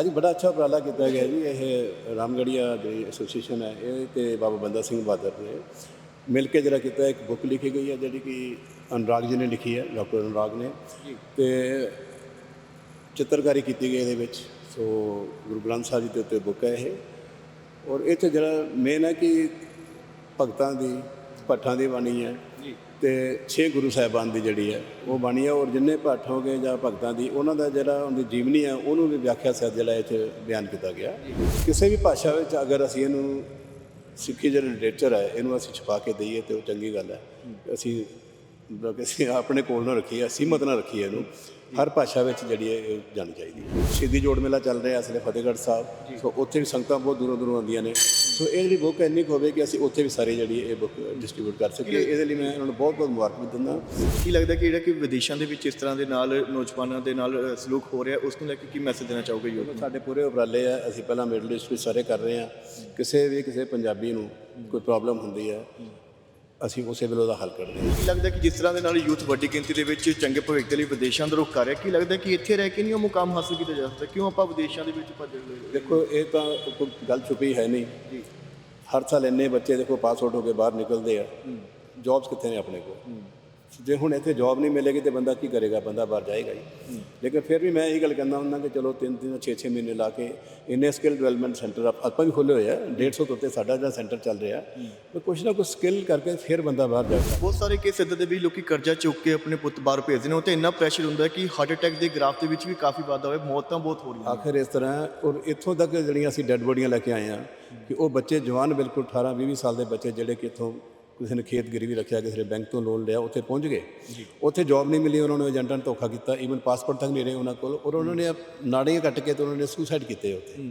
ਅੱਜ ਬੜਾ ਅੱਛਾ ਉਪਰਾਲਾ ਕੀਤਾ ਗਿਆ ਜੀ ਇਹ ਰਾਮਗੜੀਆ ਦੀ ਐਸੋਸੀਏਸ਼ਨ ਹੈ ਇਹ ਤੇ ਬਾਬਾ ਬੰਦਾ ਸਿੰਘ ਬਹਾਦਰ ਨੇ ਮਿਲ ਕੇ ਜਿਹੜਾ ਕੀਤਾ ਇੱਕ ਬੁੱਕ ਲਿਖੀ ਗਈ ਹੈ ਜਿਹੜੀ ਕਿ ਅਨੁਰਾਗ ਜੀ ਨੇ ਲਿਖੀ ਹੈ ਡਾਕਟਰ ਅਨੁਰਾਗ ਨੇ। ਤੇ ਚਿੱਤਰਕਾਰੀ ਕੀਤੀ ਗਈ ਇਹਦੇ ਵਿੱਚ ਸੋ ਗੁਰੂ ਗ੍ਰੰਥ ਸਾਹਿਬ ਜੀ ਦੇ ਉੱਤੇ ਬੁੱਕ ਹੈ ਇਹ। ਔਰ ਇਹ 'ਚ ਜਿਹੜਾ ਮੇਨ ਹੈ ਕਿ ਭਗਤਾਂ ਦੀ ਭੱਠਾਂ ਦੀ ਬਾਣੀ ਹੈ ਤੇ ਛੇ ਗੁਰੂ ਸਾਹਿਬਾਨ ਦੀ ਜਿਹੜੀ ਹੈ, ਉਹ ਬਾਣੀ ਹੈ, ਔਰ ਜਿੰਨੇ ਭੱਠ ਹੋ ਗਏ ਜਾਂ ਭਗਤਾਂ ਦੀ, ਉਹਨਾਂ ਦਾ ਜਿਹੜਾ ਉਹਦੀ ਜੀਵਨੀ ਹੈ, ਉਹਨੂੰ ਵੀ ਵਿਆਖਿਆ ਸਹਿਤ ਜਿਹੜਾ ਇਹ 'ਚ ਬਿਆਨ ਕੀਤਾ ਗਿਆ। ਕਿਸੇ ਵੀ ਭਾਸ਼ਾ ਵਿੱਚ ਅਗਰ ਅਸੀਂ ਇਹਨੂੰ ਸਿੱਖੀ ਜਿਹੜਾ ਲਿਟਰੇਚਰ ਹੈ, ਇਹਨੂੰ ਅਸੀਂ ਛੁਪਾ ਕੇ ਦਈਏ ਤੇ ਉਹ ਚੰਗੀ ਗੱਲ ਹੈ। ਅਸੀਂ ਮਤਲਬ ਆਪਣੇ ਕੋਲ ਨਾ ਰੱਖੀਏ ਸੀਮਤ ਨਾ ਰੱਖੀਏ ਇਹਨੂੰ। ਹਰ ਭਾਸ਼ਾ ਵਿੱਚ ਜਿਹੜੀ ਹੈ ਇਹ ਜਾਣੀ ਚਾਹੀਦੀ ਹੈ। ਸ਼ਹੀਦੀ ਜੋੜ ਮੇਲਾ ਚੱਲ ਰਿਹਾ ਇਸ ਵੇਲੇ ਫਤਿਹਗੜ੍ਹ ਸਾਹਿਬ। ਸੋ ਉੱਥੇ ਵੀ ਸੰਗਤਾਂ ਬਹੁਤ ਦੂਰੋਂ ਦੂਰੋਂ ਆਉਂਦੀਆਂ ਨੇ। ਸੋ ਇਹ ਜਿਹੜੀ ਬੁੱਕ ਇੰਨੀ ਕੁ ਹੋਵੇ ਕਿ ਅਸੀਂ ਉੱਥੇ ਵੀ ਸਾਰੀ ਜਿਹੜੀ ਇਹ ਬੁੱਕ ਡਿਸਟ੍ਰੀਬਿਊਟ ਕਰ ਸਕੀਏ। ਇਹਦੇ ਲਈ ਮੈਂ ਇਹਨਾਂ ਨੂੰ ਬਹੁਤ ਬਹੁਤ ਮੁਬਾਰਕ ਵੀ ਦਿੰਦਾ। ਕੀ ਲੱਗਦਾ ਕਿ ਜਿਹੜਾ ਕਿ ਵਿਦੇਸ਼ਾਂ ਦੇ ਵਿੱਚ ਇਸ ਤਰ੍ਹਾਂ ਦੇ ਨਾਲ ਨੌਜਵਾਨਾਂ ਦੇ ਨਾਲ ਸਲੂਕ ਹੋ ਰਿਹਾ ਉਸ ਨੂੰ ਲੈ ਕੇ ਕੀ ਮੈਸੇਜ ਦੇਣਾ ਚਾਹੋਗੇ ਯੂਥ ਸਾਡੇ ਪੂਰੇ ਉਪਰਾਲੇ ਆ। ਅਸੀਂ ਪਹਿਲਾਂ ਮਿਡਲ ਈਸਟ ਵਿੱਚ ਸਾਰੇ ਕਰ ਰਹੇ ਹਾਂ। ਕਿਸੇ ਵੀ ਕਿਸੇ ਪੰਜਾਬੀ ਨੂੰ ਕੋਈ ਪ੍ਰੋਬਲਮ ਹੁੰਦੀ ਹੈ। ਅਸੀਂ ਉਸੇ ਵੇਲੇ ਉਹਦਾ ਹੱਲ ਕਰਦੇ ਹਾਂ। ਕੀ ਲੱਗਦਾ ਕਿ ਜਿਸ ਤਰ੍ਹਾਂ ਦੇ ਨਾਲ ਯੂਥ ਵੱਡੀ ਗਿਣਤੀ ਦੇ ਵਿੱਚ ਚੰਗੇ ਭਵਿੱਖ ਦੇ ਲਈ ਵਿਦੇਸ਼ਾਂ ਦਾ ਰੁਖ ਕਰ ਰਿਹਾ ਕੀ ਲੱਗਦਾ ਕਿ ਇੱਥੇ ਰਹਿ ਕੇ ਨਹੀਂ ਉਹ ਮੁਕਾਮ ਹਾਸਲ ਕੀਤਾ ਜਾ ਸਕਦਾ? ਕਿਉਂ ਆਪਾਂ ਵਿਦੇਸ਼ਾਂ ਦੇ ਵਿੱਚ ਭੱਜ ਰਹੇ ਦੇਖੋ ਇਹ ਤਾਂ ਕੋਈ ਗੱਲ ਛੁਪੀ ਹੈ ਨਹੀਂ। ਜੀ। ਹਰ ਸਾਲ ਇੰਨੇ ਬੱਚੇ ਦੇਖੋ ਪਾਸ ਆਊਟ ਹੋ ਕੇ ਬਾਹਰ ਨਿਕਲਦੇ ਆ। ਜੌਬਸ ਕਿੱਥੇ ਨੇ ਆਪਣੇ ਕੋਲ? ਜੇ ਹੁਣ ਇੱਥੇ ਜੌਬ ਨਹੀਂ ਮਿਲੇਗੀ ਤੇ ਬੰਦਾ ਕੀ ਕਰੇਗਾ? ਬੰਦਾ ਬਾਹਰ ਜਾਏਗਾ ਹੀ। ਲੇਕਿਨ ਫਿਰ ਵੀ ਮੈਂ ਇਹੀ ਗੱਲ ਕਹਿੰਦਾ ਹੁੰਦਾ ਕਿ ਚਲੋ 3 3 6 6 ਮਹੀਨੇ ਲਾ ਕੇ ਇੰਨੇ ਸਕਿੱਲ ਡਿਵੈਲਪਮੈਂਟ ਸੈਂਟਰ ਆਪਾਂ ਵੀ ਖੋਲੇ ਹੋਏ ਆ 150 ਤੋਂ ਉੱਤੇ ਸਾਡਾ ਜਿਹੜਾ ਸੈਂਟਰ ਚੱਲ ਰਿਹਾ। ਤੇ ਕੁਛ ਨਾ ਕੁਛ ਸਕਿੱਲ ਕਰਕੇ ਫਿਰ ਬੰਦਾ ਬਾਹਰ ਜਾਏਗਾ। ਬਹੁਤ ਸਾਰੇ ਕੇਸ ਇੱਦਾਂ ਦੇ ਵੀ ਲੋਕੀ ਕਰਜ਼ਾ ਚੁੱਕ ਕੇ ਆਪਣੇ ਪੁੱਤ ਬਾਹਰ ਭੇਜਦੇ ਨੇ। ਉਹ ਤੇ ਇੰਨਾ ਪ੍ਰੈਸ਼ਰ ਹੁੰਦਾ ਹੈ ਕਿ ਹਾਰਟ ਅਟੈਕ ਦੇ ਗ੍ਰਾਫ ਦੇ ਵਿੱਚ ਵੀ ਕਾਫੀ ਵਾਧਾ ਹੋਇਆ ਮੌਤਾਂ ਬਹੁਤ ਹੋ ਰਹੀਆਂ ਆਖਿਰ ਇਸ ਤਰ੍ਹਾਂ ਔਰ ਇੱਥੋਂ ਤੱਕ ਜਿਹੜੀਆਂ ਅਸੀਂ ਡੈੱਡ ਬੋਡੀਆਂ ਲੈ ਕੇ ਆਏ ਆ ਕਿ ਉਹ ਬੱਚੇ ਜਵਾਨ ਬਿਲਕੁਲ 18 20 ਸਾਲ ਦੇ ਬੱਚੇ ਜਿਹੜੇ ਕਿ ਇੱਥੋਂ ਕਿਸੇ ਨੇ ਖੇਤ ਗਿਰਵੀ ਰੱਖਿਆ ਕਿਸੇ ਨੇ ਬੈਂਕ ਤੋਂ ਲੋਨ ਲਿਆ ਉੱਥੇ ਪਹੁੰਚ ਗਏ। ਉੱਥੇ ਜੌਬ ਨਹੀਂ ਮਿਲੀ ਉਹਨਾਂ ਨੂੰ ਏਜੰਟਾਂ ਨੇ ਧੋਖਾ ਕੀਤਾ ਈਵਨ ਪਾਸਪੋਰਟ ਤੱਕ ਨਹੀਂ ਰਹੇ ਉਹਨਾਂ ਕੋਲ ਔਰ ਉਹਨਾਂ ਨੇ ਨਾੜੀਆਂ ਕੱਟ ਕੇ ਤੇ ਉਹਨਾਂ ਨੇ ਸੁਸਾਈਡ ਕੀਤੇ ਉੱਥੇ।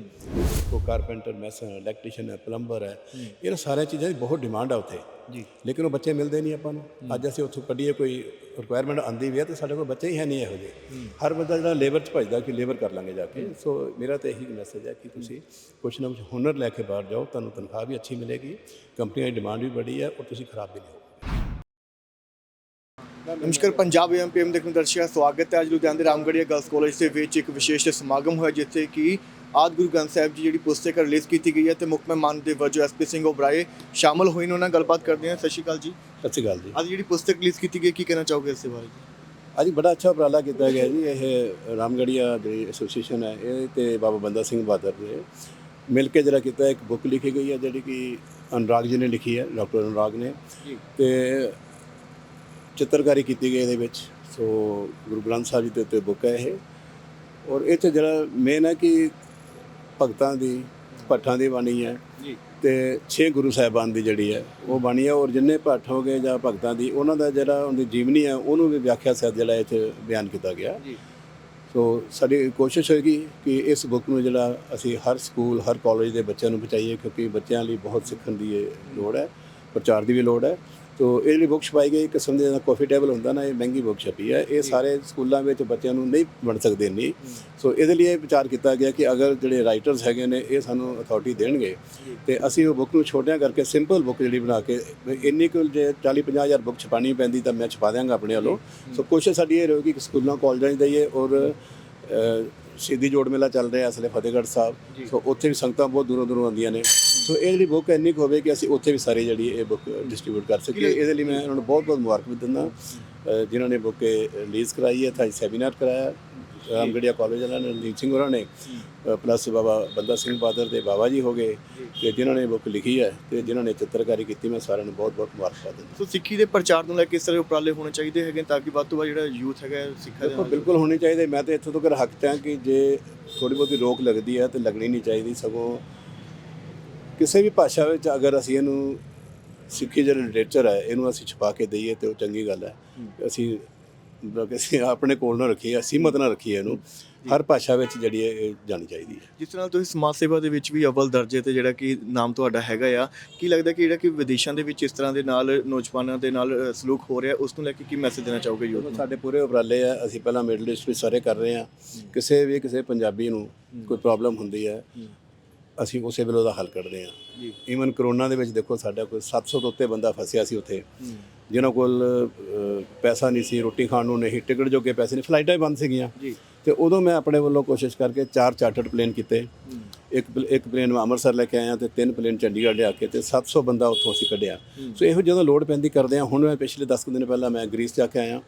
ਉਹ ਕਾਰਪੈਂਟਰ ਮੈਸਨ ਇਲੈਕਟ੍ਰੀਸ਼ੀਅਨ ਹੈ ਪਲੰਬਰ ਹੈ ਇਹਨਾਂ ਸਾਰੀਆਂ ਚੀਜ਼ਾਂ ਦੀ ਬਹੁਤ ਡਿਮਾਂਡ ਆ ਉੱਥੇ। ਜੀ। ਲੇਕਿਨ ਉਹ ਬੱਚੇ ਮਿਲਦੇ ਨਹੀਂ ਆਪਾਂ ਨੂੰ। ਅੱਜ ਅਸੀਂ ਉੱਥੋਂ ਕੱਢੀਏ ਕੋਈ ਰਿਕੁਆਇਰਮੈਂਟ ਆਂਦੀ ਵੀ ਹੈ ਤੇ ਸਾਡੇ ਕੋਲ ਬੱਚੇ ਹੀ ਹੈ ਨਹੀਂ ਇਹੋ ਜਿਹੇ। ਹਰ ਬੰਦਾ ਜਿਹੜਾ ਲੇਬਰ 'ਚ ਭਜਦਾ ਕਿ ਲੇਬਰ ਕਰ ਲਾਂਗੇ ਜਾ ਕੇ। ਸੋ ਮੇਰਾ ਤਾਂ ਇਹੀ ਮੈਸੇਜ ਹੈ ਕਿ ਤੁਸੀਂ ਕੁਛ ਨਾ ਕੁਛ ਹੁਨਰ ਲੈ ਕੇ ਬਾਹਰ ਜਾਓ, ਤੁਹਾਨੂੰ ਤਨਖਾਹ ਵੀ ਅੱਛੀ ਮਿਲੇਗੀ ਕੰਪਨੀਆਂ ਦੀ ਡਿਮਾਂਡ ਵੀ ਬੜੀ ਹੈ ਔਰ ਤੁਸੀਂ ਖਰਾਬ ਵੀ ਨਹੀਂ ਹੋਗੇ ਨਮਸਕਾਰ, ਪੰਜਾਬ ਐਮਪੀਐਮ ਦੇ ਦਰਸ਼ਕਾਂ ਸਵਾਗਤ ਹੈ। ਅੱਜ ਲੁਧਿਆਣਾ ਦੇ ਰਾਮਗੜੀਆ ਗਰਲਸ ਕਾਲਜ ਦੇ ਵਿੱਚ ਇੱਕ ਵਿਸ਼ੇਸ਼ ਸਮਾਗਮ ਹੋਇਆ, ਜਿੱਥੇ ਕਿ ਆਦ ਗੁਰੂ ਗ੍ਰੰਥ ਸਾਹਿਬ ਜੀ ਜਿਹੜੀ ਪੁਸਤਕ ਰਿਲੀਜ਼ ਕੀਤੀ ਗਈ ਹੈ ਤੇ ਮੁੱਖ ਮਹਿਮਾਨ ਦੇ ਵਜੋਂ ਐਸਪੀ ਸਿੰਘ ਓਬਰਾਏ ਸ਼ਾਮਲ ਹੋਏ ਨੇ ਉਹਨਾਂ ਨਾਲ ਗੱਲਬਾਤ ਕਰਦੇ ਹਾਂ। ਸਤਿ ਸ਼੍ਰੀ ਅਕਾਲ ਜੀ। ਸਤਿ ਸ਼੍ਰੀ ਅਕਾਲ ਜੀ। ਅੱਜ ਜਿਹੜੀ ਪੁਸਤਕ ਰਿਲੀਜ਼ ਕੀਤੀ ਗਈ ਕੀ ਕਹਿਣਾ ਚਾਹੋਗੇ ਇਸ ਦੇ ਬਾਰੇ? ਅੱਜ ਬੜਾ ਅੱਛਾ ਉਪਰਾਲਾ ਕੀਤਾ ਗਿਆ ਜੀ। ਇਹ ਰਾਮਗੜੀਆ ਦੀ ਐਸੋਸੀਏਸ਼ਨ ਹੈ ਇਹ ਤੇ ਬਾਬਾ ਬੰਦਾ ਸਿੰਘ ਬਹਾਦਰ ਨੇ ਮਿਲ ਕੇ ਜਿਹੜਾ ਕੀਤਾ ਇੱਕ ਬੁੱਕ ਲਿਖੀ ਗਈ ਹੈ ਜਿਹੜੀ ਕਿ ਅਨੁਰਾਗ ਜੀ ਨੇ ਲਿਖੀ ਹੈ ਡਾਕਟਰ ਅਨੁਰਾਗ ਨੇ। ਤੇ ਚਿੱਤਰਕਾਰੀ ਕੀਤੀ ਗਈ ਇਹਦੇ ਵਿੱਚ। ਸੋ ਗੁਰੂ ਗ੍ਰੰਥ ਸਾਹਿਬ ਜੀ ਦੇ ਉੱਤੇ ਬੁੱਕ ਹੈ ਇਹ। ਔਰ ਇਹ 'ਚ ਜਿਹੜਾ ਮੇਨ ਹੈ ਕਿ ਭਗਤਾਂ ਦੀ ਭੱਠਾਂ ਦੀ ਬਾਣੀ ਹੈ। ਜੀ। ਤੇ ਛੇ ਗੁਰੂ ਸਾਹਿਬਾਨ ਦੀ ਜਿਹੜੀ ਹੈ ਉਹ ਬਾਣੀ ਹੈ। ਔਰ ਜਿੰਨੇ ਭੱਠ ਹੋ ਗਏ ਜਾਂ ਭਗਤਾਂ ਦੀ ਉਹਨਾਂ ਦਾ ਜਿਹੜਾ ਉਹਦੀ ਜੀਵਨੀ ਹੈ ਉਹਨੂੰ ਵੀ ਵਿਆਖਿਆ ਸਹਿਤ ਜਿਹੜਾ 'ਚ ਬਿਆਨ ਕੀਤਾ ਗਿਆ। ਜੀ। ਸੋ ਸਾਡੀ ਕੋਸ਼ਿਸ਼ ਹੋਏਗੀ ਕਿ ਇਸ ਬੁੱਕ ਨੂੰ ਜਿਹੜਾ ਅਸੀਂ ਹਰ ਸਕੂਲ ਹਰ ਕਾਲਜ ਦੇ ਬੱਚਿਆਂ ਨੂੰ ਪਹੁੰਚਾਈਏ ਕਿਉਂਕਿ ਬੱਚਿਆਂ ਲਈ ਬਹੁਤ ਸਿੱਖਣ ਦੀ ਲੋੜ ਹੈ ਪ੍ਰਚਾਰ ਦੀ ਵੀ ਲੋੜ ਹੈ। ਸੋ ਇਹ ਜਿਹੜੀ ਬੁੱਕ ਛਪਾਈ ਗਈ ਕਿਸਮ ਦੇ ਨਾਲ ਕਾਫੀ ਟੇਬਲ ਹੁੰਦਾ ਨਾ ਇਹ ਮਹਿੰਗੀ ਬੁੱਕ ਛਪੀ ਹੈ ਇਹ ਸਾਰੇ ਸਕੂਲਾਂ ਵਿੱਚ ਬੱਚਿਆਂ ਨੂੰ ਨਹੀਂ ਬਣ ਸਕਦੇ ਇੰਨੀ। ਸੋ ਇਹਦੇ ਲਈ ਇਹ ਵਿਚਾਰ ਕੀਤਾ ਗਿਆ ਕਿ ਅਗਰ ਜਿਹੜੇ ਰਾਈਟਰਸ ਹੈਗੇ ਨੇ ਇਹ ਸਾਨੂੰ ਅਥਾਰਟੀ ਦੇਣਗੇ। ਤੇ ਅਸੀਂ ਉਹ ਬੁੱਕ ਨੂੰ ਛੋਟਿਆਂ ਕਰਕੇ ਸਿੰਪਲ ਬੁੱਕ ਜਿਹੜੀ ਬਣਾ ਕੇ ਇੰਨੀ ਕੁ ਜੇ 40 50 ਹਜ਼ਾਰ ਬੁੱਕ ਛਪਾਣੀ ਪੈਂਦੀ ਤਾਂ ਮੈਂ ਛਪਾ ਦਿਆਂਗਾ ਆਪਣੇ ਵੱਲੋਂ। ਸੋ ਕੋਸ਼ਿਸ਼ ਸਾਡੀ ਇਹ ਰਹੇਗੀ ਕਿ ਸਕੂਲਾਂ ਕਾਲਜਾਂ 'ਚ ਦਈਏ ਔਰ ਸ਼ਹੀਦੀ ਜੋੜ ਮੇਲਾ ਚੱਲ ਰਿਹਾ ਇਸ ਵੇਲੇ ਫਤਿਹਗੜ੍ਹ ਸਾਹਿਬ। ਸੋ ਉੱਥੇ ਵੀ ਸੰਗਤਾਂ ਬਹੁਤ ਦੂਰੋਂ ਦੂਰੋਂ ਆਉਂਦੀਆਂ ਨੇ। ਸੋ ਇਹ ਜਿਹੜੀ ਬੁੱਕ ਇੰਨੀ ਕੁ ਹੋਵੇ ਕਿ ਅਸੀਂ ਉੱਥੇ ਵੀ ਸਾਰੀ ਜਿਹੜੀ ਇਹ ਬੁੱਕ ਡਿਸਟ੍ਰੀਬਿਊਟ ਕਰ ਸਕੀਏ। ਇਹਦੇ ਲਈ ਮੈਂ ਇਹਨਾਂ ਨੂੰ ਬਹੁਤ ਬਹੁਤ ਮੁਬਾਰਕ ਵੀ ਦਿੰਦਾ। ਜਿਨ੍ਹਾਂ ਨੇ ਬੁੱਕ ਰਿਲੀਜ਼ ਕਰਾਈ ਹੈ ਤਾਂ ਸੈਮੀਨਾਰ ਕਰਾਇਆ ਰਾਮਗੜੀਆ ਕਾਲਜ ਵਾਲਿਆਂ ਨੇ ਰਣਜੀਤ ਸਿੰਘ ਹੋਰਾਂ ਨੇ ਪਲੱਸ ਬਾਬਾ ਬੰਦਾ ਸਿੰਘ ਬਹਾਦਰ ਦੇ ਬਾਬਾ ਜੀ ਹੋ ਗਏ ਤੇ ਜਿਨ੍ਹਾਂ ਨੇ ਬੁੱਕ ਲਿਖੀ ਹੈ ਤੇ ਜਿਨ੍ਹਾਂ ਨੇ ਚਿੱਤਰਕਾਰੀ ਕੀਤੀ ਮੈਂ ਸਾਰਿਆਂ ਨੂੰ ਬਹੁਤ ਬਹੁਤ ਮੁਬਾਰਕਬਾਦ ਦਿੰਦਾ। ਸੋ ਸਿੱਖੀ ਦੇ ਪ੍ਰਚਾਰ ਨੂੰ ਲੈ ਕੇ ਇਸ ਤਰ੍ਹਾਂ ਉਪਰਾਲੇ ਹੋਣੇ ਚਾਹੀਦੇ ਹੈਗੇ ਤਾਂ ਕਿ ਵੱਧ ਤੋਂ ਵੱਧ ਜਿਹੜਾ ਯੂਥ ਹੈਗਾ ਸਿੱਖਿਆ ਦੇ ਬਿਲਕੁਲ ਹੋਣੀ ਚਾਹੀਦੀ। ਮੈਂ ਤਾਂ ਇੱਥੋਂ ਤੱਕ ਹੱਕ ਚਾਹਾਂ ਕਿ ਜੇ ਥੋੜੀ ਬਹੁਤੀ ਰੋਕ ਲੱਗਦੀ ਹੈ ਤੇ ਲੱਗਣੀ ਨਹੀਂ ਚਾਹੀਦੀ। ਸਗੋਂ ਕਿਸੇ ਵੀ ਭਾਸ਼ਾ ਵਿੱਚ ਅਗਰ ਅਸੀਂ ਇਹਨੂੰ ਸਿੱਖੀ ਜਿਹੜਾ ਲਿਟਰੇਚਰ ਹੈ ਇਹਨੂੰ ਅਸੀਂ ਛੁਪਾ ਕੇ ਦਈਏ ਤੇ ਉਹ ਚੰਗੀ ਗੱਲ ਹੈ। ਅਸੀਂ ਮਤਲਬ ਕਿ ਅਸੀਂ ਆਪਣੇ ਕੋਲ ਨਾ ਰੱਖੀਏ ਸੀਮਤ ਨਾ ਰੱਖੀਏ ਇਹਨੂੰ। ਹਰ ਭਾਸ਼ਾ ਵਿੱਚ ਜਿਹੜੀ ਹੈ ਇਹ ਜਾਣੀ ਚਾਹੀਦੀ ਹੈ। ਜਿਸ ਤਰ੍ਹਾਂ ਤੁਸੀਂ ਸਮਾਜ ਸੇਵਾ ਦੇ ਵਿੱਚ ਵੀ ਅਵਲ ਦਰਜੇ ਤੇ ਜਿਹੜਾ ਕਿ ਨਾਮ ਤੁਹਾਡਾ ਹੈਗਾ ਆ ਕੀ ਲੱਗਦਾ ਕਿ ਜਿਹੜਾ ਕਿ ਵਿਦੇਸ਼ਾਂ ਦੇ ਵਿੱਚ ਇਸ ਤਰ੍ਹਾਂ ਦੇ ਨਾਲ ਨੌਜਵਾਨਾਂ ਦੇ ਨਾਲ ਸਲੂਕ ਹੋ ਰਿਹਾ ਉਸ ਨੂੰ ਲੈ ਕੇ ਕੀ ਮੈਸੇਜ ਦੇਣਾ ਚਾਹੋਗੇ ਯੂਥ ਨੂੰ? ਸਾਡੇ ਪੂਰੇ ਉਪਰਾਲੇ ਆ ਅਸੀਂ ਪਹਿਲਾਂ ਮਿਡਲ ਈਸਟ ਵਿੱਚ ਸਾਰੇ ਕਰ ਰਹੇ ਹਾਂ। ਕਿਸੇ ਵੀ ਕਿਸੇ ਪੰਜਾਬੀ ਨੂੰ ਕੋਈ ਪ੍ਰੋਬਲਮ ਹੁੰਦੀ ਹੈ। ਅਸੀਂ ਉਸੇ ਵੇਲੇ ਉਹਦਾ ਹੱਲ ਕੱਢਦੇ ਹਾਂ। ਜੀ। ਈਵਨ ਕਰੋਨਾ ਦੇ ਵਿੱਚ ਦੇਖੋ ਸਾਡਾ ਕੋਈ 700 ਤੋਂ ਉੱਤੇ ਬੰਦਾ ਫਸਿਆ ਸੀ ਉੱਥੇ। ਜਿਨ੍ਹਾਂ ਕੋਲ ਪੈਸਾ ਨਹੀਂ ਸੀ ਰੋਟੀ ਖਾਣ ਨੂੰ ਨਹੀਂ ਟਿਕਟ ਜੋਗੇ ਪੈਸੇ ਨਹੀਂ ਫਲਾਈਟਾਂ ਹੀ ਬੰਦ ਸੀਗੀਆਂ। ਜੀ। ਤੇ ਉਦੋਂ ਮੈਂ ਆਪਣੇ ਵੱਲੋਂ ਕੋਸ਼ਿਸ਼ ਕਰਕੇ ਚਾਰ ਚਾਰਟਰਡ ਪਲੇਨ ਕੀਤੇ। ਇੱਕ ਇੱਕ ਪਲੇਨ ਮੈਂ ਅੰਮ੍ਰਿਤਸਰ ਲੈ ਕੇ ਆਇਆ ਤੇ ਤਿੰਨ ਪਲੇਨ ਚੰਡੀਗੜ੍ਹ ਲਿਆ ਕੇ ਤੇ 700 ਬੰਦਾ ਉੱਥੋਂ ਅਸੀਂ ਕੱਢਿਆ। ਸੋ ਇਹੋ ਜਦੋਂ ਲੋਡ ਪੈਂਦੀ ਕਰਦੇ ਆ ਹੁਣ ਮੈਂ ਪਿਛਲੇ 10 ਕੁ ਦਿਨ ਪਹਿਲਾਂ ਮੈਂ ਗ੍ਰੀਸ ਜਾ ਕੇ ਆਇਆ।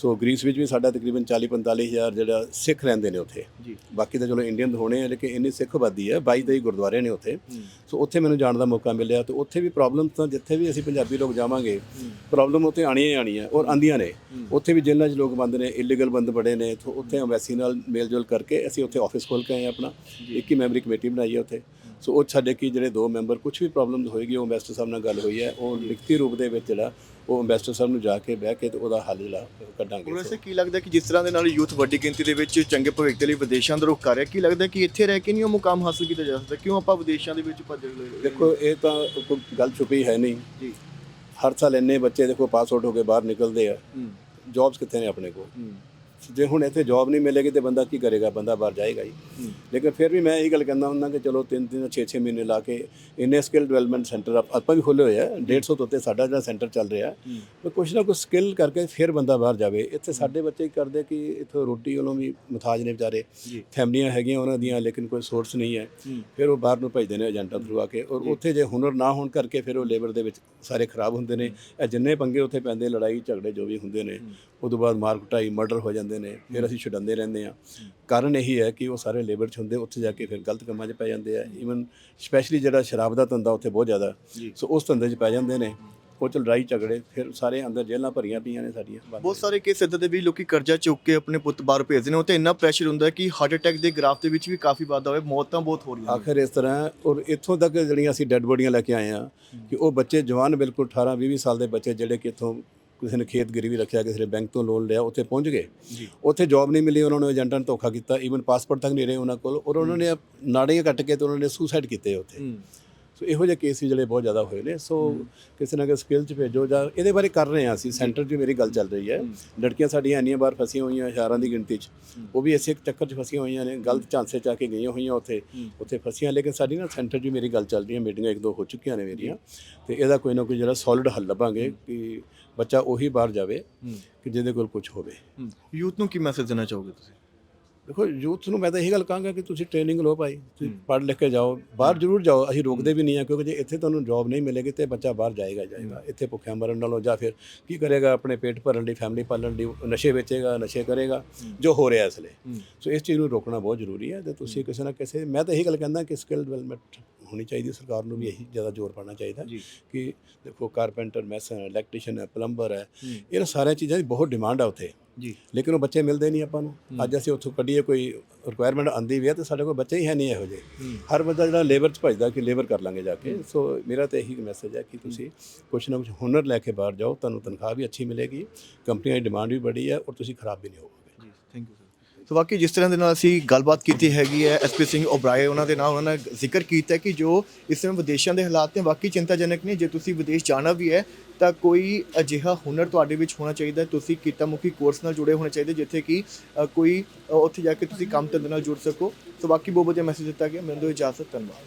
ਸੋ ਗ੍ਰੀਸ ਵਿੱਚ ਵੀ ਸਾਡਾ ਤਕਰੀਬਨ 40 45 ਹਜ਼ਾਰ ਜਿਹੜਾ ਸਿੱਖ ਰਹਿੰਦੇ ਨੇ ਉੱਥੇ। ਜੀ। ਬਾਕੀ ਤਾਂ ਚਲੋ ਇੰਡੀਅਨ ਹੋਣੇ ਆ ਲੇਕਿਨ ਇੰਨੀ ਸਿੱਖ ਆਬਾਦੀ ਹੈ 22 23 ਗੁਰਦੁਆਰੇ ਨੇ ਉੱਥੇ। ਸੋ ਉੱਥੇ ਮੈਨੂੰ ਜਾਣ ਦਾ ਮੌਕਾ ਮਿਲਿਆ ਤੇ ਉੱਥੇ ਵੀ ਪ੍ਰੋਬਲਮ ਤਾਂ ਜਿੱਥੇ ਵੀ ਅਸੀਂ ਪੰਜਾਬੀ ਲੋਕ ਜਾਵਾਂਗੇ ਪ੍ਰੋਬਲਮ ਉੱਥੇ ਆਣੀਆਂ ਹੀ ਆਣੀਆਂ ਔਰ ਆਂਦੀਆਂ ਨੇ। ਉੱਥੇ ਵੀ ਜੇਲ੍ਹਾਂ 'ਚ ਲੋਕ ਬੰਦ ਨੇ ਇਲੀਗਲ ਬੰਦ ਬੜੇ ਨੇ ਉੱਥੇ ਐਮਬੈਸੀ ਨਾਲ ਮੇਲਜੋਲ ਕਰਕੇ ਅਸੀਂ ਉੱਥੇ ਆਫਿਸ ਖੋਲ ਕੇ ਆਏ ਆਪਣਾ। ਇੱਕ ਹੀ ਮੈਂਬਰੀ ਕਮੇਟੀ ਬਣਾਈ ਹੈ ਉੱਥੇ। ਸੋ ਉਹ ਸਾਡੇ ਕੀ ਜਿਹੜੇ ਦੋ ਮੈਂਬਰ ਕੁਝ ਵੀ ਪ੍ਰੋਬਲਮ ਹੋਏਗੀ ਉਹ ਐਮਬੈਸਡਰ ਸਾਹਿਬ ਨਾਲ ਗੱਲ ਹੋਈ ਹੈ। ਉਹ ਲਿਖਤੀ ਰੂਪ ਦੇ ਵਿੱਚ ਜਿਹੜਾ ਉਹ ਐਮਬੈਸਡਰ ਸਾਹਿਬ ਨੂੰ ਜਾ ਕੇ ਬਹਿ ਕੇ ਤੇ ਉਹਦਾ ਹੱਲ ਜਿਹੜਾ ਕੱਢਾਂਗੇ। ਵੈਸੇ ਕੀ ਲੱਗਦਾ ਕਿ ਜਿਸ ਤਰ੍ਹਾਂ ਦੇ ਨਾਲ ਯੂਥ ਵੱਡੀ ਗਿਣਤੀ ਦੇ ਵਿੱਚ ਚੰਗੇ ਭਵਿੱਖ ਦੇ ਲਈ ਵਿਦੇਸ਼ਾਂ ਦਾ ਰੁਖ ਕਰ ਰਿਹਾ ਕੀ ਲੱਗਦਾ ਕਿ ਇੱਥੇ ਰਹਿ ਕੇ ਨਹੀਂ ਉਹ ਮੁਕਾਮ ਹਾਸਲ ਕੀਤਾ ਜਾ ਸਕਦਾ? ਕਿਉਂ ਆਪਾਂ ਵਿਦੇਸ਼ਾਂ ਦੇ ਵਿੱਚ ਭੱਜ ਰਹੇ ਦੇਖੋ ਇਹ ਤਾਂ ਕੋਈ ਗੱਲ ਛੁਪੀ ਹੈ ਨਹੀਂ। ਜੀ। ਹਰ ਸਾਲ ਇੰਨੇ ਬੱਚੇ ਦੇਖੋ ਪਾਸ ਆਊਟ ਹੋ ਕੇ ਬਾਹਰ ਨਿਕਲਦੇ ਆ। ਜੌਬਸ ਕਿੱਥੇ ਨੇ ਆਪਣੇ ਕੋਲ? ਜੇ ਹੁਣ ਇੱਥੇ ਜੌਬ ਨਹੀਂ ਮਿਲੇਗੀ ਤੇ ਬੰਦਾ ਕੀ ਕਰੇਗਾ? ਬੰਦਾ ਬਾਹਰ ਜਾਏਗਾ ਹੀ। ਲੇਕਿਨ ਫਿਰ ਵੀ ਮੈਂ ਇਹੀ ਗੱਲ ਕਹਿੰਦਾ ਹੁੰਦਾ ਕਿ ਚਲੋ 3 3 6 6 ਮਹੀਨੇ ਲਾ ਕੇ ਇੰਨੇ ਸਕਿੱਲ ਡਿਵੈਲਪਮੈਂਟ ਸੈਂਟਰ ਆਪਾਂ ਵੀ ਖੋਲੇ ਹੋਏ ਆ 150 ਤੋਂ ਉੱਤੇ ਸਾਡਾ ਜਿਹੜਾ ਸੈਂਟਰ ਚੱਲ ਰਿਹਾ। ਪਰ ਕੁਛ ਨਾ ਕੁਛ ਸਕਿੱਲ ਕਰਕੇ ਫਿਰ ਬੰਦਾ ਬਾਹਰ ਜਾਵੇ। ਇੱਥੇ ਸਾਡੇ ਬੱਚੇ ਕਰਦੇ ਕਿ ਇੱਥੋਂ ਰੋਟੀ ਵੱਲੋਂ ਵੀ ਮੁਤਾਜ ਨੇ ਵਿਚਾਰੇ। ਫੈਮਲੀਆਂ ਹੈਗੀਆਂ ਉਹਨਾਂ ਦੀਆਂ ਲੇਕਿਨ ਕੋਈ ਸੋਰਸ ਨਹੀਂ ਹੈ। ਹੂੰ। ਫਿਰ ਉਹ ਬਾਹਰ ਨੂੰ ਭੇਜਦੇ ਨੇ ਏਜੰਟਾਂ ਥਰੂ ਆ ਕੇ। ਔਰ ਉੱਥੇ ਜੇ ਹੁਨਰ ਨਾ ਹੋਣ ਕਰਕੇ ਫਿਰ ਉਹ ਲੇਬਰ ਦੇ ਵਿੱਚ ਸਾਰੇ ਖਰਾਬ ਹੁੰਦੇ ਨੇ। ਇਹ ਜਿੰਨੇ ਪੰਗੇ ਉੱਥੇ ਪੈਂਦੇ ਲੜਾਈ ਝਗੜੇ ਜੋ ਵੀ ਹੁੰਦੇ ਨੇ ਉਦੋਂ ਬਾਅਦ ਮਾਰ ਕੁਟਾਈ ਮਰਡਰ ਹੋ ਜਾਂਦੇ ਨੇ ਫਿਰ ਅਸੀਂ ਛਡਾਉਂਦੇ ਰਹਿੰਦੇ ਆ ਕਾਰਨ ਇਹੀ ਹੈ ਕਿ ਉਹ ਸਾਰੇ ਲੇਬਰ 'ਚ ਹੁੰਦੇ ਉੱਥੇ ਜਾ ਕੇ ਫਿਰ ਗਲਤ ਕੰਮਾਂ 'ਚ ਪੈ ਜਾਂਦੇ ਆ। ਈਵਨ ਸਪੈਸ਼ਲੀ ਜਿਹੜਾ ਸ਼ਰਾਬ ਦਾ ਧੰਦਾ ਉੱਥੇ ਬਹੁਤ ਜ਼ਿਆਦਾ। ਸੋ ਉਸ ਧੰਦੇ 'ਚ ਪੈ ਜਾਂਦੇ ਨੇ। ਉਹ ਚ ਲੜਾਈ ਝਗੜੇ ਫਿਰ ਸਾਰੇ ਅੰਦਰ ਜੇਲ੍ਹਾਂ ਭਰੀਆਂ ਪਈਆਂ ਨੇ ਸਾਡੀਆਂ। ਬਹੁਤ ਸਾਰੇ ਕੇਸ ਇੱਦਾਂ ਦੇ ਵੀ ਲੋਕੀ ਕਰਜ਼ਾ ਚੁੱਕ ਕੇ ਆਪਣੇ ਪੁੱਤ ਬਾਹਰ ਭੇਜਦੇ ਨੇ। ਉਹ ਤੇ ਇੰਨਾ ਪ੍ਰੈਸ਼ਰ ਹੁੰਦਾ ਕਿ ਹਾਰਟ ਅਟੈਕ ਦੇ ਗ੍ਰਾਫ ਦੇ ਵਿੱਚ ਵੀ ਕਾਫੀ ਵਾਧਾ ਹੋਇਆ ਮੌਤਾਂ ਬਹੁਤ ਹੋ ਰਹੀਆਂ ਆਖਰ ਇਸ ਤਰ੍ਹਾਂ ਔਰ ਇੱਥੋਂ ਤੱਕ ਜਿਹੜੀਆਂ ਅਸੀਂ ਡੈੱਡ ਬੋਡੀਆਂ ਲੈ ਕੇ ਆਏ ਆ ਕਿ ਉਹ ਬੱਚੇ ਜਵਾਨ ਬਿਲਕੁਲ 18 20 ਸਾਲ ਦੇ ਬੱਚੇ ਜਿਹੜੇ ਕਿ ਇੱਥੋਂ ਕਿਸੇ ਨੇ ਖੇਤ ਗਿਰਵੀ ਰੱਖਿਆ ਕਿਸੇ ਨੇ ਬੈਂਕ ਤੋਂ ਲੋਨ ਲਿਆ ਉੱਥੇ ਪਹੁੰਚ ਗਏ। ਉੱਥੇ ਜੌਬ ਨਹੀਂ ਮਿਲੀ ਉਹਨਾਂ ਨੂੰ ਏਜੰਟਾਂ ਨੇ ਧੋਖਾ ਕੀਤਾ ਈਵਨ ਪਾਸਪੋਰਟ ਤੱਕ ਨਹੀਂ ਰਹੇ ਉਹਨਾਂ ਕੋਲ ਔਰ ਉਹਨਾਂ ਨੇ ਨਾੜੀਆਂ ਕੱਟ ਕੇ ਤੇ ਉਹਨਾਂ ਨੇ ਸੁਸਾਈਡ ਕੀਤੇ ਉੱਥੇ। ਸੋ ਇਹੋ ਜਿਹੇ ਕੇਸ ਜਿਹੜੇ ਬਹੁਤ ਜ਼ਿਆਦਾ ਹੋਏ ਨੇ ਸੋ ਕਿਸੇ ਨਾ ਕਿਸੇ ਸਕਿੱਲ 'ਚ ਭੇਜੋ ਜਾਂ ਇਹਦੇ ਬਾਰੇ ਕਰ ਰਹੇ ਹਾਂ ਅਸੀਂ ਸੈਂਟਰ 'ਚ ਮੇਰੀ ਗੱਲ ਚੱਲ ਰਹੀ ਹੈ। ਲੜਕੀਆਂ ਸਾਡੀਆਂ ਇੰਨੀਆਂ ਬਾਰ ਫਸੀਆਂ ਹੋਈਆਂ ਹਜ਼ਾਰਾਂ ਦੀ ਗਿਣਤੀ 'ਚ ਉਹ ਵੀ ਇਸੇ ਇੱਕ ਚੱਕਰ 'ਚ ਫਸੀਆਂ ਹੋਈਆਂ ਨੇ ਗਲਤ ਚਾਂਸੇ 'ਚ ਆ ਕੇ ਗਈਆਂ ਹੋਈਆਂ ਉੱਥੇ ਉੱਥੇ ਫਸੀਆਂ ਲੇਕਿਨ ਸਾਡੀ ਨਾ ਸੈਂਟਰ 'ਚ ਮੇਰੀ ਗੱਲ ਚੱਲ ਰਹੀ ਹੈ ਮੀਟਿੰਗਾਂ ਇੱਕ ਦੋ ਹੋ ਚੁੱਕੀਆਂ ਨੇ ਮੇਰੀਆਂ ਤੇ ਇਹਦਾ ਕੋਈ ਨਾ ਕੋਈ ਜਿਹੜਾ ਸੋਲਿਡ ਹੱਲ ਲੱਭਾਂਗੇ ਕਿ ਬੱਚਾ ਉਹੀ ਬਾਹਰ ਜਾਵੇ ਕਿ ਜਿਹਦੇ ਕੋਲ ਕੁਝ ਹੋਵੇ। ਯੂਥ ਨੂੰ ਕੀ ਮੈਸੇਜ ਦੇਣਾ ਚਾਹੋਗੇ ਤੁਸੀਂ? ਦੇਖੋ ਯੂਥ ਨੂੰ ਮੈਂ ਤਾਂ ਇਹੀ ਗੱਲ ਕਹਾਂਗਾ ਕਿ ਤੁਸੀਂ ਟ੍ਰੇਨਿੰਗ ਲਓ ਭਾਈ ਤੁਸੀਂ ਪੜ੍ਹ ਲਿਖ ਕੇ ਜਾਓ ਬਾਹਰ ਜ਼ਰੂਰ ਜਾਓ ਅਸੀਂ ਰੋਕਦੇ ਵੀ ਨਹੀਂ ਆ ਕਿਉਂਕਿ ਜੇ ਇੱਥੇ ਤੁਹਾਨੂੰ ਜੌਬ ਨਹੀਂ ਮਿਲੇਗੀ ਤੇ ਬੱਚਾ ਬਾਹਰ ਜਾਏਗਾ ਜਾਏਗਾ ਇੱਥੇ ਭੁੱਖਿਆਂ ਮਰਨ ਨਾਲੋਂ ਜਾਂ ਫਿਰ ਕੀ ਕਰੇਗਾ ਆਪਣੇ ਪੇਟ ਭਰਨ ਲਈ ਫੈਮਿਲੀ ਪਾਲਣ ਲਈ ਨਸ਼ੇ ਵੇਚੇਗਾ ਨਸ਼ੇ ਕਰੇਗਾ ਜੋ ਹੋ ਰਿਹਾ ਇਸ ਲਈ। ਸੋ ਇਸ ਚੀਜ਼ ਨੂੰ ਰੋਕਣਾ ਬਹੁਤ ਜ਼ਰੂਰੀ ਹੈ ਤੇ ਤੁਸੀਂ ਕਿਸੇ ਨਾ ਕਿਸੇ ਮੈਂ ਤਾਂ ਇਹੀ ਗੱਲ ਕਹਿੰਦਾ ਕਿ ਸਕਿੱਲ ਡਿਵੈਲਪਮੈਂਟ ਹੋਣੀ ਚਾਹੀਦੀ ਸਰਕਾਰ ਨੂੰ ਵੀ ਇਹੀ ਜ਼ਿਆਦਾ ਜ਼ੋਰ ਪਾਉਣਾ ਚਾਹੀਦਾ। ਕਿ ਦੇਖੋ ਕਾਰਪੈਂਟਰ ਮੈਸਨ ਇਲੈਕਟ੍ਰੀਸ਼ੀਅਨ ਹੈ ਪਲੰਬਰ ਹੈ ਇਹਨਾਂ ਸਾਰੀਆਂ ਚੀਜ਼ਾਂ ਦੀ ਬਹੁਤ ਡਿਮਾਂਡ ਆ ਉੱਥੇ। ਜੀ। ਲੇਕਿਨ ਉਹ ਬੱਚੇ ਮਿਲਦੇ ਨਹੀਂ ਆਪਾਂ ਨੂੰ। ਅੱਜ ਅਸੀਂ ਉੱਥੋਂ ਕੱਢੀਏ ਕੋਈ ਰਿਕੁਆਇਰਮੈਂਟ ਆਂਦੀ ਵੀ ਹੈ ਤੇ ਸਾਡੇ ਕੋਲ ਬੱਚੇ ਹੀ ਹੈ ਨਹੀਂ ਇਹੋ ਜਿਹੇ। ਹਰ ਬੰਦਾ ਜਿਹੜਾ ਲੇਬਰ 'ਚ ਭਜਦਾ ਕਿ ਲੇਬਰ ਕਰ ਲਾਂਗੇ ਜਾ ਕੇ। ਸੋ ਮੇਰਾ ਤਾਂ ਇਹੀ ਮੈਸੇਜ ਹੈ ਕਿ ਤੁਸੀਂ ਕੁਛ ਨਾ ਕੁਛ ਹੁਨਰ ਲੈ ਕੇ ਬਾਹਰ ਜਾਓ ਤੁਹਾਨੂੰ ਤਨਖਾਹ ਵੀ ਅੱਛੀ ਮਿਲੇਗੀ ਕੰਪਨੀਆਂ ਦੀ ਡਿਮਾਂਡ ਵੀ ਬੜੀ ਹੈ ਔਰ ਤੁਸੀਂ ਖਰਾਬ ਵੀ ਨਹੀਂ ਹੋਵੋਗੇ। ਜੀ ਥੈਂਕ ਯੂ ਸਰ ਸੋ ਬਾਕੀ ਜਿਸ ਤਰ੍ਹਾਂ ਦੇ ਨਾਲ ਅਸੀਂ ਗੱਲਬਾਤ ਕੀਤੀ ਹੈਗੀ ਹੈ ਐਸਪੀ ਸਿੰਘ ਓਬਰਾਏ ਉਹਨਾਂ ਦੇ ਨਾਲ ਉਹਨਾਂ ਨੇ ਜ਼ਿਕਰ ਕੀਤਾ ਕਿ ਜੋ ਇਸ ਸਮੇਂ ਵਿਦੇਸ਼ਾਂ ਦੇ ਹਾਲਾਤ ਨੇ ਵਾਕਈ ਚਿੰਤਾਜਨਕ ਨੇ ਜੇ ਤੁਸੀਂ ਵਿਦੇਸ਼ ਜਾਣਾ ਵੀ ਹੈ ਤਾਂ ਕੋਈ ਅਜਿਹਾ ਹੁਨਰ ਤੁਹਾਡੇ ਵਿੱਚ ਹੋਣਾ ਚਾਹੀਦਾ ਤੁਸੀਂ ਕਿੱਤਾ ਮੁਖੀ ਕੋਰਸ ਨਾਲ ਜੁੜੇ ਹੋਣੇ ਚਾਹੀਦੇ, ਜਿੱਥੇ ਕਿ ਕੋਈ ਉੱਥੇ ਜਾ ਕੇ ਤੁਸੀਂ ਕੰਮ ਧੰਦੇ ਨਾਲ ਜੁੜ ਸਕੋ। ਸੋ ਬਾਕੀ ਬਹੁਤ ਵਧੀਆ ਮੈਸੇਜ ਦਿੱਤਾ ਗਿਆ। ਮੈਨੂੰ ਦਿਓ ਇਜਾਜ਼ਤ, ਧੰਨਵਾਦ।